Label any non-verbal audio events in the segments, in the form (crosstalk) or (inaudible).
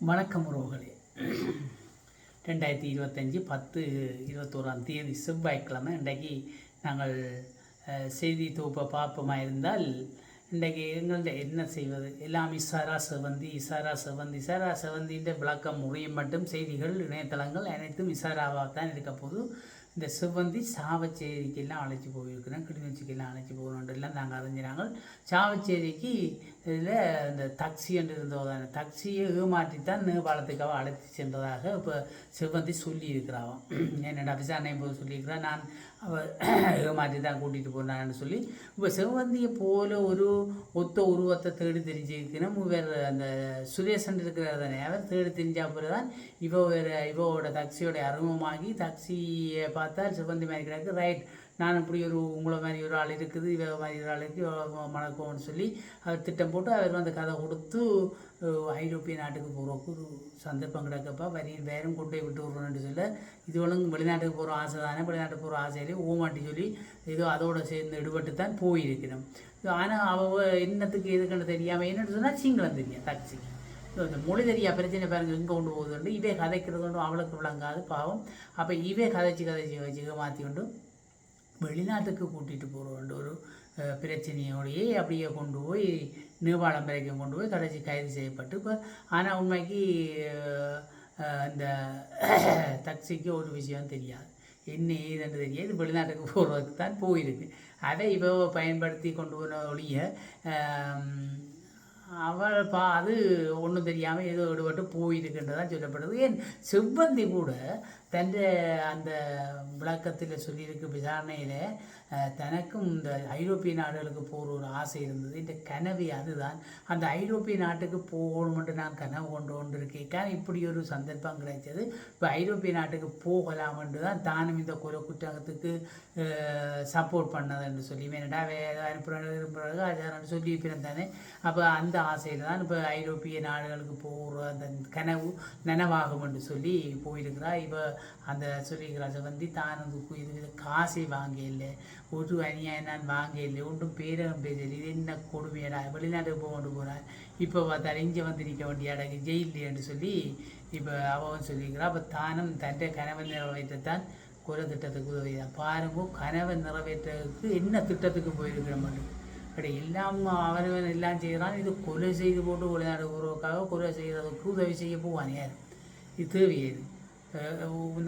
வணக்கம் உறவுகளே. ரெண்டாயிரத்தி இருபத்தஞ்சி பத்து இருபத்தோராம் தேதி செவ்வாய்க்கிழமை இன்றைக்கு நாங்கள் செய்தி தொகுப்பை பார்ப்போமா இருந்தால் இன்றைக்கு எங்கள்கிட்ட என்ன செய்வது? எல்லாம் இசாரா செவந்தி இசாரா செவந்தி இசாரா செவந்தின்ற விளக்கம் முறையும் மட்டும் செய்திகள் இணையதளங்கள் அனைத்தும் இசாராவாக தான் இருக்க போது இந்த செவ்வந்தி சாவச்சேரிக்கெல்லாம் அழைச்சி போயிருக்கிறேன் கிளிநொச்சிக்கெல்லாம் அழைச்சி போகணுன்றெல்லாம் நாங்கள் அறிஞ்சினாங்க சாவச்சேரிக்கு இதில் இந்த தக்சி என்று இருந்ததான தக்ஸியை ஏமாற்றித்தான் நேபாளத்துக்காக அழைத்து சென்றதாக இப்போ செவ்வந்தி சொல்லியிருக்கிறாவாம் (clears throat) என்னோட விசாரணை போது சொல்லியிருக்கிறா நான் அவள் (clears throat) ஏமாற்றி தான் கூட்டிகிட்டு போனான்னு சொல்லி இப்போ செவ்வந்தியை போல ஒரு ஒத்த உருவத்தை தேடி தெரிஞ்சிருக்கணும் இவர் அந்த சுரேசன் இருக்கிறார் தானே அவர் தேடி தெரிஞ்சா பிறகு தான் இவ வேறு இவோட தக்சியோட அறிமுகமாகி தக்சியை பார்த்தா செவ்வந்தி மாதிரி கிடக்கு ரைட் நான் இப்படி ஒரு உங்களை மாதிரி ஒரு ஆள் இருக்குது இவ மாதிரி ஒரு ஆள் இருக்குது மணக்கோன்னு சொல்லி அவர் திட்டம் போட்டு அவர் வந்து கதை கொடுத்து ஐரோப்பிய நாட்டுக்கு போகிறோக்கு ஒரு சந்தர்ப்பம் கிடக்கப்பா வரி வேறும் கொண்டு போய் விட்டு விட்றோன்னு சொல்ல இது ஒழுங்கு வெளிநாட்டுக்கு போகிற ஆசை தானே வெளிநாட்டுக்கு போகிற ஆசையிலே ஓமாட்டி சொல்லி ஏதோ அதோட சேர்ந்து ஈடுபட்டு தான் போயிருக்கணும் ஆனால் அவ என்னத்துக்கு எதுக்குன்னு தெரியாமல் என்னன்னு சொன்னால் சிங்களம் தெரியும் தக்ஸி இந்த மொழி தெரியா பிரச்சனை பாருங்க எங்கே கொண்டு போகுதுண்டு. இவே கதைக்கிறது கொண்டு அவளுக்கு விளங்காது பாவம். அப்போ இவே கதைச்சு கதைச்சு வச்சு மாற்றி கொண்டு வெளிநாட்டுக்கு கூட்டிகிட்டு போகிறோன்ற ஒரு பிரச்சனையோடையே அப்படியே கொண்டு போய் நேபாளம் வரைக்கும் கொண்டு போய் கடைசி கைது செய்யப்பட்டு இப்போ ஆனால் உண்மைக்கு இந்த (clears throat) தக்ஸிக்கு ஒரு விஷயம் தெரியாது. என்ன ஏதுன்னு தெரியாது. வெளிநாட்டுக்கு போகிறதுக்கு தான் போயிருக்கு. அதை இப்போ பயன்படுத்தி கொண்டு போன ஒழிய அவள் பா அது ஒன்றும் தெரியாமல் ஏதோ விடுபட்டு போயிருக்குன்றதான் சொல்லப்படுது. ஏன்? செவ்வந்தி கூட தன் அந்த விளக்கத்தில் சொல்லியிருக்கு விசாரணையில் தனக்கும் இந்த ஐரோப்பிய நாடுகளுக்கு போகிற ஒரு ஆசை இருந்தது. இந்த கனவு அதுதான். அந்த ஐரோப்பிய நாட்டுக்கு போகணுமென்று நான் கனவு கொண்டு கொண்டு இருக்கேன் இப்படி ஒரு சந்தர்ப்பம் கிடைச்சது இப்போ ஐரோப்பிய நாட்டுக்கு போகலாம் தான் தானும் இந்த கொலை குற்றத்துக்கு சப்போர்ட் பண்ணதுன்னு சொல்லி வேணடா வேறு அனுப்புகிறாங்க அதான் சொல்லி பிறந்தானே அப்போ அந்த ஆசையில் தான் இப்போ ஐரோப்பிய நாடுகளுக்கு போகிற அந்த கனவு நனவாகும் என்று சொல்லி போயிருக்கிறா இப்போ அந்த சொல்லியிருக்கிறா வந்து தான் இது காசை வாங்க இல்லை. ஒரு அநியாயம் நான் வாங்க இல்லை. ஒன்றும் பேரகம் பேசல. இது என்ன கொடுமையடா? வெளிநாட்டுக்கு போக கொண்டு போகிறார் இப்போ பார்த்தா இங்கே வந்து நிற்க வேண்டிய அடகு ஜெயிலேன்னு சொல்லி இப்போ அவன் சொல்லியிருக்கிறா அப்போ தானும் தன்னை கனவை நிறைவேற்றத்தான் குல திட்டத்துக்கு உதவிதான் பாருங்க கனவை நிறைவேற்றதுக்கு என்ன திட்டத்துக்கு போயிருக்கிற மட்டும் அப்படி எல்லாம் அவனவன் எல்லாம் செய்கிறான். இது கொலை செய்து போட்டு வெளிநாடு போகிறதுக்காக கொலை செய்கிறதுக்கு உதவி செய்ய போவான் யார்? இது தேவையாது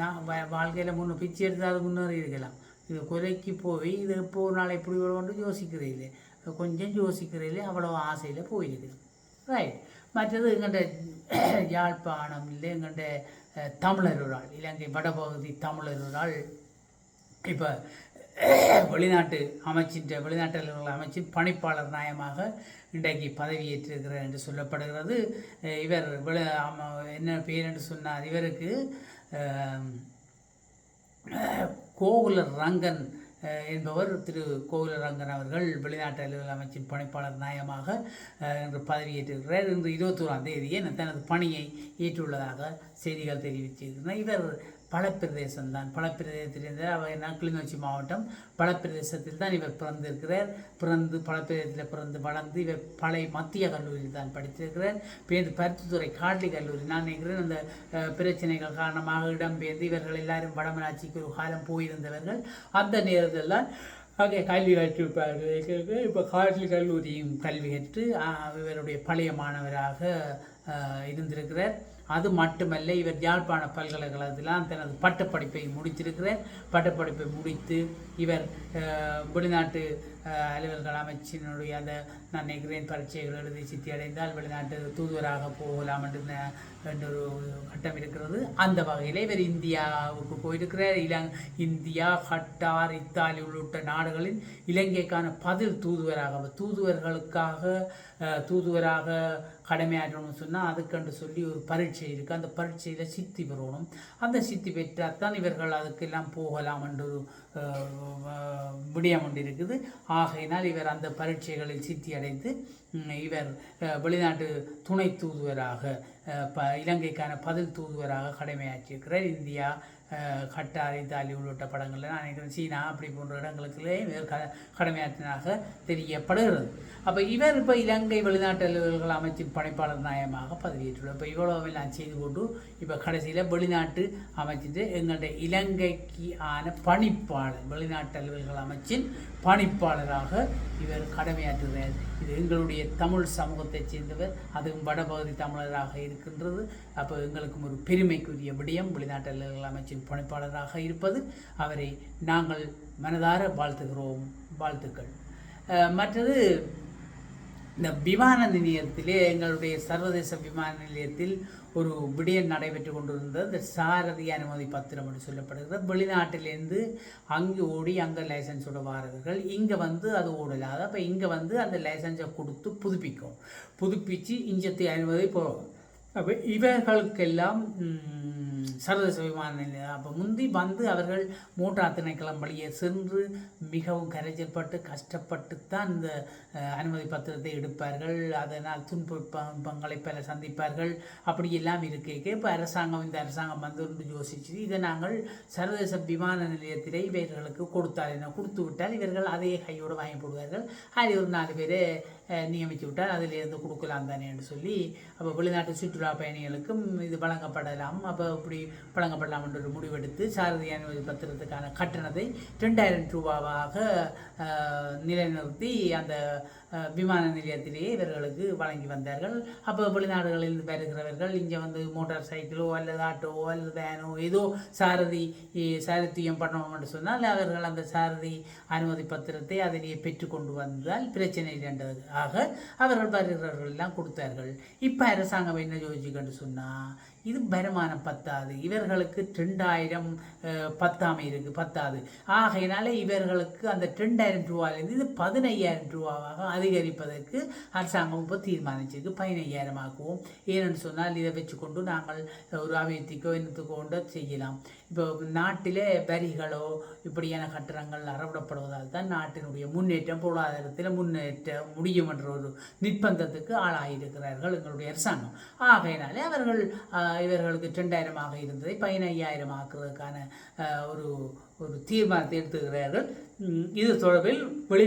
நான் வாழ்க்கையில் முன்னே பிச்சை எடுத்தால் முன்னேறி இருக்கலாம் இது கொலைக்கு போய் இது எப்போ ஒரு நாள் எப்படி வருவோன்னு யோசிக்கிறீங்களே கொஞ்சம் யோசிக்கிறீங்களே அவ்வளோ ஆசையில் போயிருக்குது ரைட் மற்றது எங்கள்கிட்ட யாழ்ப்பாணம் இல்லை எங்கள்கிட்ட தமிழர் ஒரு ஆள் இலங்கை வடபகுதி தமிழர் ஒரு ஆள். இப்போ வெளிநாட்டு அமைச்சின் வெளிநாட்டு அமைச்சு அமைச்சின் பணிப்பாளர் நாயமாக இன்றைக்கு பதவியேற்றிருக்கிறார் என்று சொல்லப்படுகிறது. இவர் வெளி என்ன பேர் என்று சொன்னார் இவருக்கு கோகுல ரங்கன் என்பவர் திரு கோகுலர் ரங்கன் அவர்கள் வெளிநாட்டு அலுவலக அமைச்சின் பணிப்பாளர் நாயமாக இன்று பதவியேற்றிருக்கிறார். இன்று இருபத்தோராம் தேதியே தனது பணியை ஏற்றுள்ளதாக செய்திகள் தெரிவித்திருக்கிறார் இவர் பழப்பிரதேசம் தான் பழப்பிரதேசத்திலிருந்து அவர் என்ன கிளிநொச்சி மாவட்டம் பழப்பிரதேசத்தில் தான் இவர் பிறந்திருக்கிறார். பிறந்து பழப்பிரதேசத்தில் பிறந்து வளர்ந்து இவர் பழைய மத்திய கல்லூரியில் தான் படித்திருக்கிறார். பேருந்து பருத்தித்துறை காட்லி கல்லூரி. நான் நினைக்கிறேன் அந்த பிரச்சனைகள் காரணமாக இடம்பெயர்ந்து இவர்கள் எல்லாரும் வடமராட்சிக்கு ஒரு காலம் போயிருந்தவர்கள். அந்த நேரத்தில் தான் அங்கே கல்வி கற்றிருப்பார்கள் இப்போ காட்லி கல்லூரியும் கல்வி கற்று இவருடைய பழைய மாணவராக இருந்திருக்கிறார். அது மட்டுமல்ல இவர் யாழ்ப்பாண பல்கலைக்கழகத்திலாம் தனது பட்டப்படிப்பை முடித்திருக்கிறார் பட்டப்படிப்பை முடித்து இவர் வெளிநாட்டு அலுவல்கள் அமைச்சினுடைய அந்த நான் நினைக்கிறேன் பரீட்சைகள் எழுதி சித்தி அடைந்தால் வெளிநாட்டு தூதுவராக போகலாம் என்று என்ற ஒரு கட்டம் இருக்கிறது. அந்த வகையில் இவர் இந்தியாவுக்கு போயிருக்கிறார். இலங் இந்தியா கட்டார் இத்தாலி உள்ளிட்ட நாடுகளில் இலங்கைக்கான பதில் தூதுவராக. தூதுவர்களுக்காக தூதுவராக கடமையாற்றணும்னு சொன்னால் அதுக்கென்று சொல்லி ஒரு பரீட்சை இருக்குது அந்த பரீட்சையில் சித்தி பெறணும். அந்த சித்தி பெற்றால் தான் இவர்கள் அதுக்கெல்லாம் போகலாம் என்று ஒரு, விடயம் ஒன்று இருக்குது. ஆகையினால் இவர் அந்த பரீட்சைகளில் சித்தி அடைந்து இவர் வெளிநாட்டு துணை தூதுவராக ப இலங்கைக்கான பதில் தூதுவராக கடமையாற்றியிருக்கிறார். இந்தியா கட்டார் இத்தாலி உள்ளிட்ட படங்களில் நான் நினைக்கிறேன் சீனா அப்படி போன்ற இடங்களுக்குள்ளே இவர் க கடமையாற்றினாக தெரியப்படுகிறது அப்போ இவர் இப்போ இலங்கை வெளிநாட்டு அலுவல்கள் அமைச்சின் பணிப்பாளர் நியாயமாக பதவியேற்றுள்ளார். இப்போ இவ்வளோவெல்லாம் செய்து கொண்டு இப்போ கடைசியில் வெளிநாட்டு அமைச்சிட்டு எங்களுடைய இலங்கைக்கு ஆன பணிப்பாளர் வெளிநாட்டு அலுவல்கள் அமைச்சின் பணிப்பாளராக இவர் கடமையாற்றுகிறார். இது எங்களுடைய தமிழ் சமூகத்தைச் சேர்ந்தவர் அதுவும் வடபகுதி தமிழராக இருக்கின்றது. அப்போ எங்களுக்கும் ஒரு பெருமைக்குரிய விடயம் வெளிநாட்டு அமைச்சின் பணிப்பாளராக இருப்பது. அவரை நாங்கள் மனதார வாழ்த்துகிறோம். வாழ்த்துக்கள். மற்றது இந்த விமான நிலையத்திலே எங்களுடைய சர்வதேச விமான நிலையத்தில் ஒரு விடயம் நடைபெற்று கொண்டிருந்தது. இந்த சாரதி அனுமதி பத்திரம் என்று சொல்லப்படுகிறது. வெளிநாட்டிலேருந்து அங்கே ஓடி அங்கே லைசன்ஸோட வாரவர்கள். இங்கே வந்து அது ஓடலாது. அப்போ இங்கே வந்து அந்த லைசன்ஸை கொடுத்து புதுப்பிக்கும். புதுப்பித்து இஞ்சத்தை அனுமதி போகும் அப்போ இவர்களுக்கெல்லாம் சர்வதேச விமான நிலையம். அப்போ முந்தி வந்து அவர்கள் மோட்டார் திணைக்களம் வழியே சென்று மிகவும் கரைச்சல்பட்டு கஷ்டப்பட்டு தான் இந்த அனுமதி பத்திரத்தை எடுப்பார்கள். அதனால் துன்பங்களை பல சந்திப்பார்கள். அப்படியெல்லாம் இருக்கே இப்போ அரசாங்கம் இந்த அரசாங்கம் வந்து யோசிச்சு இதை நாங்கள் சர்வதேச விமான நிலையத்திலே இவர்களுக்கு கொடுத்தால் என்ன? கொடுத்து விட்டால் இவர்கள் அதே கையோடு வாங்கி போடுவார்கள். அதில் ஒரு நாலு பேரை நியமித்து விட்டால் அதிலேருந்து கொடுக்கலாம் தானேன்னு சொல்லி அப்போ வெளிநாட்டு சுற்றுலா பயணிகளுக்கும் இது வழங்கப்படலாம். அப்போ இப்படி வழங்கப்படலாம் என்ற ஒரு முடிவெடுத்து சாரதி அனுமதி பத்திரத்துக்கான கட்டணத்தை ரெண்டாயிரம் ரூபாவாக நிலைநிறுத்தி அந்த விமான நிலையத்திலேயே இவர்களுக்கு வழங்கி வந்தார்கள். அப்போ வெளிநாடுகளில் வருகிறவர்கள் இங்கே வந்து மோட்டார் சைக்கிளோ அல்லது ஆட்டோவோ அல்லது வேனோ ஏதோ சாரதி இ- சாரதியம் பண்ணணும் என்று சொன்னால் அவர்கள் அந்த சாரதி அனுமதி பத்திரத்தை அதிலேயே பெற்றுக்கொண்டு வந்தால் பிரச்சனை இல்லைன்றது ஆக அவர்கள் வருகிறவர்கள் எல்லாம் கொடுத்தார்கள். இப்போ அரசாங்கம் என்ன யோசிச்சுக்கன்னு சொன்னால் இது வருமானம் பத்தாது. இவர்களுக்கு ரெண்டாயிரம் பத்தாமை இருக்குது பத்தாது. ஆகையினால இவர்களுக்கு அந்த ரெண்டாயிரம் ரூபாயிலேருந்து இது பதினையாயிரம் ரூபாவாக அதிகரிப்பதற்கு அரசாங்கம் இப்போ தீர்மானிச்சிருக்கு. பதினையாயிரம் ஆக்குவோம். சொன்னால் இதை வச்சுக்கொண்டு நாங்கள் ஒரு அபிவிருத்திக்கோ என்னத்துக்கோ செய்யலாம். இப்போ நாட்டிலே வரிகளோ இப்படியான கட்டணங்கள் அறவிடப்படுவதால் தான் நாட்டினுடைய முன்னேற்றம் பொருளாதாரத்தில் முன்னேற்ற முடியும் என்ற ஒரு நிர்பந்தத்துக்கு ஆளாகியிருக்கிறார்கள் எங்களுடைய அரசாங்கம். ஆகையினாலே அவர்கள் இவர்களுக்கு ரெண்டாயிரமாக இருந்ததை பதினையாயிரம் ஆக்குறதுக்கான ஒரு ஒரு தீர்மானத்தை எடுத்துக்கிறார்கள் இது தொடர்பில் வெளி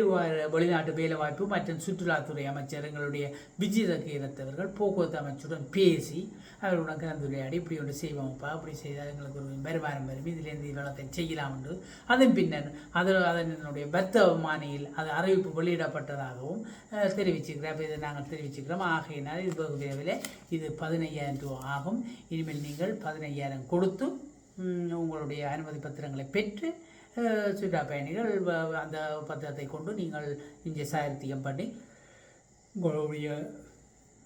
வெளிநாட்டு வேலைவாய்ப்பு மற்றும் சுற்றுலாத்துறை அமைச்சர் எங்களுடைய விஜித கீரத்தவர்கள் போக்குவரத்து அமைச்சருடன் பேசி அவர்களுடன் கலந்துரையாடி இப்படி ஒன்று செய்வோம்ப்பா அப்படி செய்தால் எங்களுக்கு ஒரு வருமானம் வரும் இதிலேருந்து இவ்வளோத்தை செய்யலாம் என்று. அதன் பின்னர் அது அதனுடைய பத்தமானியில் அது அறிவிப்பு வெளியிடப்பட்டதாகவும் தெரிவிச்சுக்கிறோம். இதை நாங்கள் தெரிவிச்சுக்கிறோம். ஆகையினால் இது வெகு விரைவில் இது பதினையாயிரம் ரூபா ஆகும். இனிமேல் நீங்கள் பதினையாயிரம் கொடுத்து உங்களுடைய அனுமதி பத்திரங்களை பெற்று சுற்றுலா பயணிகள் அந்த பத்திரத்தை கொண்டு நீங்கள் இங்கே சாயத்தியம் பண்ணி உங்களுடைய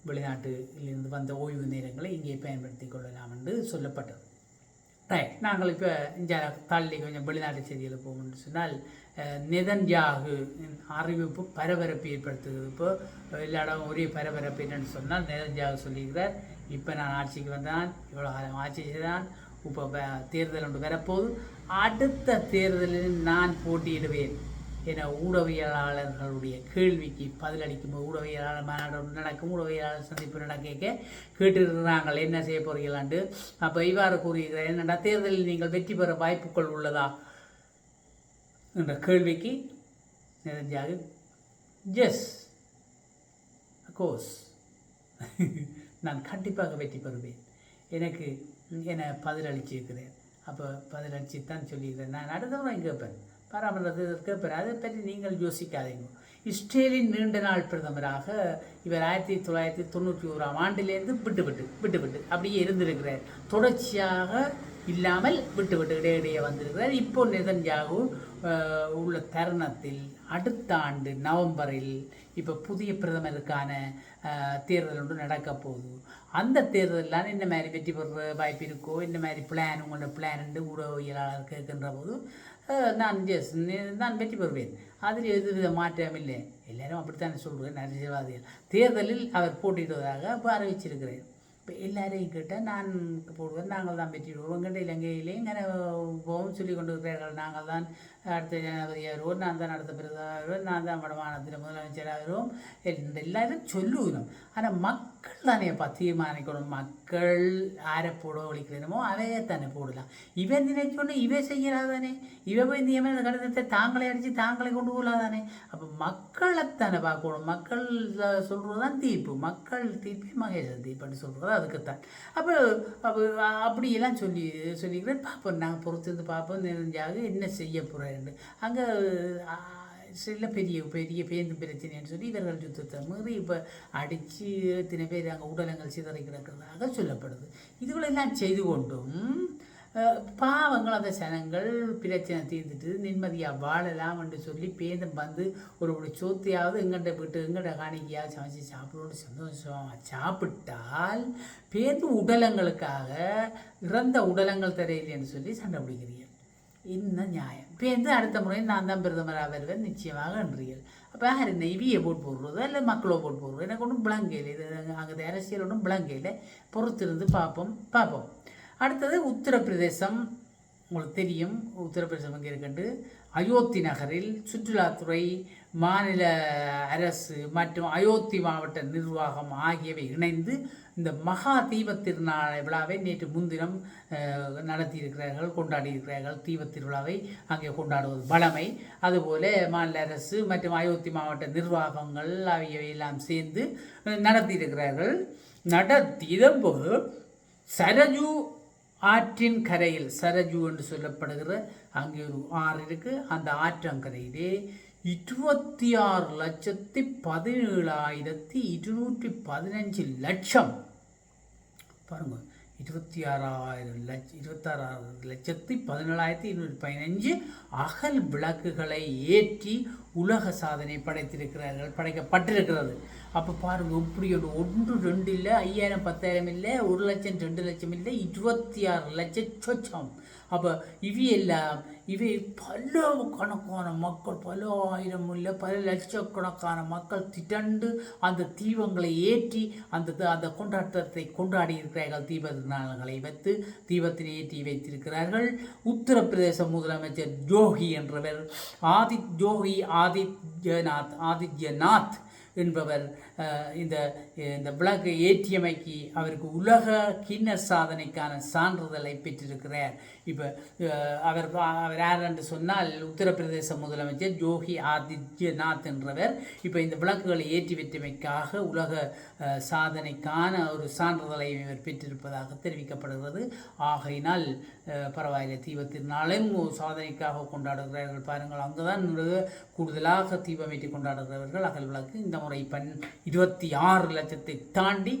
வெளிநாட்டிலிருந்து வந்த ஓய்வு நேரங்களை இங்கே பயன்படுத்தி கொள்ளலாம் என்று சொல்லப்பட்டது. ரைட் நாங்கள் இப்போ இந்த தள்ளி கொஞ்சம் வெளிநாட்டு செய்தியில் போகணும்னு சொன்னால் நிதன்யாகு அறிவிப்பு பரபரப்பு ஏற்படுத்துகிறது இப்போ எல்லா இடம் ஒரே பரபரப்பு என்னன்னு சொன்னால் நிதன்யாகு சொல்லியிருக்கிறார். இப்போ நான் ஆட்சிக்கு வந்தான் இவ்வளோ காலம் ஆட்சி செய்தான் இப்போ தேர்தல் ஒன்று வரப்போது அடுத்த தேர்தலில் நான் போட்டியிடுவேன் என ஊடகவியலாளர்களுடைய கேள்விக்கு பதிலளிக்கும் போது ஊடகவியலாளர் மாநாடு நடக்கும். ஊடகவியலாளர் சந்திப்பு நடக்க கேட்டுருக்கிறாங்கள் என்ன செய்ய போறீங்களாண்டு அப்போ இவ்வாறு கூறுகிறார் என்னடா தேர்தலில் நீங்கள் வெற்றி பெற வாய்ப்புகள் உள்ளதா? என்ற கேள்விக்கு நெருஞ்சாக எஸ் கோர்ஸ் (laughs) நான் கண்டிப்பாக வெற்றி பெறுவேன். எனக்கு என பதிலளிச்சிருக்கிறேன். அப்போ பதிலளிச்சு தான் சொல்லியிருக்கிறேன். நான் அடுத்த முறை கேட்பேன். பாராமரத்தை கேட்பேன். அதை பற்றி நீங்கள் யோசிக்காதீங்க. இஸ்ரேலின் நீண்ட நாள் பிரதமராக இவர் ஆயிரத்தி தொள்ளாயிரத்தி தொண்ணூற்றி ஓராம் ஆண்டிலேருந்து விட்டு விட்டு விட்டு விட்டு அப்படியே இருந்திருக்கிறார். தொடர்ச்சியாக இல்லாமல் விட்டு விட்டு இடையிடையே வந்திருக்கிறார். இப்போ நெதன்யாகு உள்ள தருணத்தில் அடுத்த ஆண்டு நவம்பரில் இப்போ புதிய பிரதமருக்கான தேர்தல் ஒன்று நடக்க போகுது. அந்த தேர்தலில் இந்த மாதிரி வெற்றி பெற வாய்ப்பு இருக்கோ இந்த மாதிரி பிளான் உங்களோட பிளான்ண்டு ஊடகவியலாளர் கேட்கின்ற போது நான் எஸ் நான் வெற்றி பெறுவேன். அதில் எதுவித மாற்றம் இல்லை. எல்லாரும் அப்படித்தான் சொல்கிறேன் அரசியல்வாதிகள் தேர்தலில் அவர் போட்டியிடுவதாக இப்போ அறிவிச்சிருக்கிறேன். இப்போ எல்லாரையும் கேட்டால் நான் போடுவேன் நாங்கள் தான் வெற்றி விடுவோம் இலங்கையிலே இங்கே போகும் சொல்லி கொண்டு இருக்கிறார்கள் நாங்கள் தான் அடுத்த ஜனாதிபதியாக வருவோம் நான் தான் அடுத்த பிரதமர் வருவோம் நான் தான் வடமாநிலத்தில் முதலமைச்சராக வருவோம் எல்லாரும் சொல்லுவோம். ஆனால் மக்கள் தானே தானேப்பா தீர்மானிக்கணும். மக்கள் ஆரை போட ஒழிக்கிறமோ அவையே தானே போடலாம். இவன் நினைச்சோன்னு இவன் செய்யறாதானே? இவன் போய் நியமன கடிதத்தை தாங்களே அடித்து தாங்களே கொண்டு போகலாதானே அப்போ மக்களைத்தானே பார்க்கணும். மக்கள் சொல்கிறது தான் தீர்ப்பு. மக்கள் தீர்ப்பே மகேசன் தீர்ப்புன்னு சொல்கிறது அதுக்குத்தான். அப்போ அப்போ அப்படியெல்லாம் சொல்லி சொல்லிக்கிறேன். பார்ப்போம். நாங்கள் பொறுத்திருந்து பார்ப்போம். நெருஞ்சாக என்ன செய்ய போகிறேன் அங்கே சில பெரிய பெரிய பேருந்து பிரச்சனைன்னு சொல்லி இவர்கள் யுத்தத்தை மீறி இப்போ அடித்து எத்தனை பேர் அங்கே உடலங்கள் சிதறி கிடக்கிறதாக சொல்லப்படுது. இதுகளெல்லாம் செய்து கொண்டும் பாவங்கள் அந்த சனங்கள் பிரச்சனை தீர்ந்துட்டு நிம்மதியாக வாழலாம் என்று சொல்லி பேதம் வந்து ஒரு ஒரு சோத்தையாவது எங்கள்கிட்ட போயிட்டு எங்கள்கிட்ட காணிக்கையாக சமைச்சு சாப்பிடணும்னு சந்தோஷமாக சாப்பிட்டால் பேருந்து உடலங்களுக்காக இறந்த உடலங்கள் தரையில்லைன்னு சொல்லி சண்டை பிடிக்கிறீங்க என்ன நியாயம் இப்போ எந்த அடுத்த முறை நான் தான் பிரதமராக வருவேன் நிச்சயமாக என்றீர்கள் அப்போ யார் இந்த இவியை போட்டு போடுறதோ இல்லை மக்களோ போட்டு போடுறோம் எனக்கு ஒன்றும் விளங்கையில் இது அங்கே அரசியல் ஒன்றும் விளங்கையில் பொறுத்திருந்து பார்ப்போம் பார்ப்போம் அடுத்தது உத்தரப்பிரதேசம் உங்களுக்கு தெரியும் உத்தரப்பிரதேசம் இங்கே இருக்குண்டு அயோத்தி நகரில் சுற்றுலாத்துறை மாநில அரசு மற்றும் அயோத்தி மாவட்ட நிர்வாகம் ஆகியவை இணைந்து இந்த மகா தீப திருநாள் விழாவை நேற்று முன்தினம் நடத்தியிருக்கிறார்கள் கொண்டாடியிருக்கிறார்கள். தீப திருவிழாவை அங்கே கொண்டாடுவது வழமை. அதுபோல மாநில அரசு மற்றும் அயோத்தி மாவட்ட நிர்வாகங்கள் ஆகியவை எல்லாம் சேர்ந்து நடத்தியிருக்கிறார்கள். நடத்தியிருக்கிறார்கள் நடத்தியதம்போது சரஜு ஆற்றின் கரையில் சரஜு என்று சொல்லப்படுகிற அங்கே ஒரு ஆறு இருக்குது அந்த ஆற்றங்கரையிலே இருபத்தி ஆறு லட்சத்தி பதினேழாயிரத்தி இருநூற்றி பதினஞ்சு லட்சம். பாருங்க இருபத்தி ஆறாயிரம் லட்ச இருபத்தாறாயிரம் லட்சத்தி பதினேழாயிரத்தி இருநூற்றி பதினஞ்சு அகல் விளக்குகளை ஏற்றி உலக சாதனை படைத்திருக்கிறார்கள் படைக்கப்பட்டிருக்கிறது. அப்போ பாருங்க இப்படி ஒன்று ஒன்று ரெண்டு இல்லை ஐயாயிரம் பத்தாயிரம் இல்லை ஒரு லட்சம் ரெண்டு லட்சம் இல்லை இருபத்தி ஆறு லட்சம். சொச்சம் அப்போ இவையெல்லாம் இவை பல கணக்கான மக்கள் பல ஆயிரம் இல்லை பல லட்சக்கணக்கான மக்கள் திரண்டு அந்த தீபங்களை ஏற்றி அந்த அந்த கொண்டாட்டத்தை கொண்டாடி இருக்கிறார்கள் தீப திருநாள்களை வைத்து தீபத்தில் ஏற்றி வைத்திருக்கிறார்கள். உத்தரப்பிரதேச முதலமைச்சர் ஜோகி என்றவர். ஆதித் ஜோகி ஆதித்யநாத் ஆதித்யநாத் என்பவர் இந்த இந்த விளக்கை ஏற்றியமைக்கு அவருக்கு உலக கிண்ண சாதனைக்கான சான்றிதழை பெற்றிருக்கிறார். இப்போ அவர் அவர் யார் என்று சொன்னால் உத்தரப்பிரதேச முதலமைச்சர் ஜோகி ஆதித்யநாத் என்றவர். இப்போ இந்த விளக்குகளை ஏற்றி வைத்தமைக்காக உலக சாதனைக்கான ஒரு சான்றிதழை இவர் பெற்றிருப்பதாக தெரிவிக்கப்படுகிறது. ஆகையினால் பரவாயில்லை. தீபத்தினாலும் ஒரு சாதனைக்காக கொண்டாடுகிறார்கள் பாருங்கள். அங்கே தான் கூடுதலாக தீபமேற்றி கொண்டாடுகிறவர்கள் அகல் விளக்கு இந்த முறை பன் இருபத்தி ஆறு லட்சத்தை தாண்டி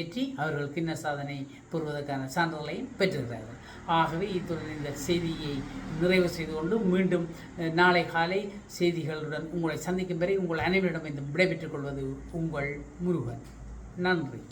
ஏற்றி அவர்கள் கிண்ண சாதனை பெறுவதற்கான சான்றிதழையும் பெற்றிருக்கிறார்கள். ஆகவே இத்துடன் இந்த செய்தியை நிறைவு செய்து கொண்டு மீண்டும் நாளை காலை செய்திகளுடன் உங்களை சந்திக்கும் வரை உங்கள் அனைவரிடம் இந்த விடைபெற்றுக் கொள்வது உங்கள் முருகன். நன்றி.